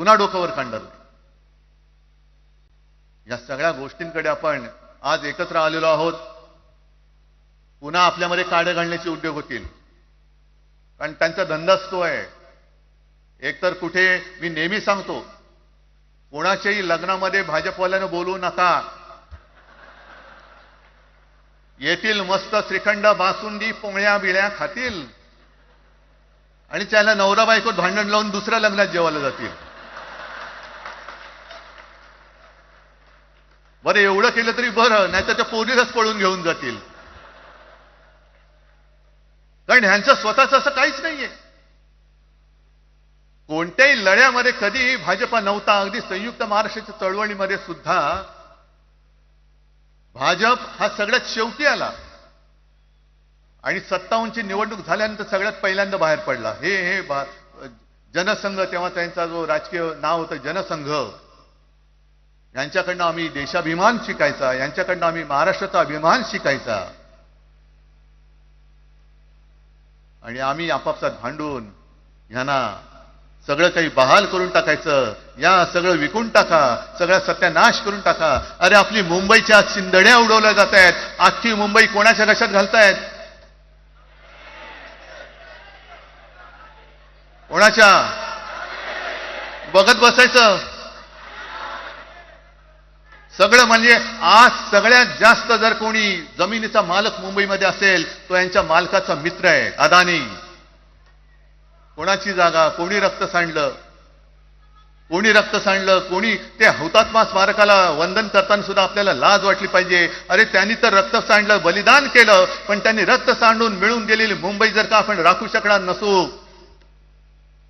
पुन्हा डोक्यावर काढणार या सगळ्या गोष्टींकडे आपण आज एकत्र आलेलो आहोत. पुन्हा आपल्यामध्ये काडे घालण्याचे उद्योग होतील. कारण त्यांचा धंदाच तो आहे. एकतर कुठे मी नेहमी सांगतो कोणाच्याही लग्नामध्ये भाजपवाल्यानं बोलू नका. येतील मस्त श्रीखंड बासुंदी पोंगळ्या बिळ्या खातील. आणि त्याला नवरा बायकोत भांडण लावून दुसऱ्या लग्नात जेवायला जातील. बरं एवढं केलं तरी बरं नाही तर त्या पोलीसच पळून घेऊन जातील. कारण ह्यांचं स्वतःच असं काहीच नाहीये. कोणत्याही लढ्यामध्ये कधी भाजपा नव्हता अगदी संयुक्त महाराष्ट्राच्या चळवळीमध्ये सुद्धा भाजप हा सगळ्यात शेवटी आला. आणि सत्तावन्नची निवडणूक झाल्यानंतर सगळ्यात पहिल्यांदा बाहेर पडला. हे हे जनसंघ तेव्हा त्यांचा जो राजकीय नाव होतं जनसंघ यांच्याकडनं आम्ही देशाभिमान शिकायचा यांच्याकडनं आम्ही महाराष्ट्राचा अभिमान शिकायचा. आणि आम्ही आपापसात भांडून ह्यांना सगळं काही बहाल करून टाकायचं या सगळं विकून टाका सगळा सत्यानाश करून टाका. अरे आपली मुंबईच्या शिंदड्या उडवल्या जात आहेत अख्खी मुंबई कोणाच्या कशात घालतायत? कोणाच्या? बघत बसायचं. सगळं म्हणजे आज सगळ्यात जास्त जर कोणी जमिनीचा मालक मुंबईमध्ये असेल तो यांच्या मालकाचा मित्र आहे अदानी. कोणाची जागा? कोणी रक्त सांडलं? कोणी रक्त सांडलं? कोणी ते हुतात्मा स्मारकाला वंदन करताना सुद्धा आपल्याला लाज वाटली पाहिजे. अरे त्यांनी तर रक्त सांडलं बलिदान केलं पण त्यांनी रक्त सांडून मिळून गेलेली मुंबई जर का आपण राखू शकणार नसू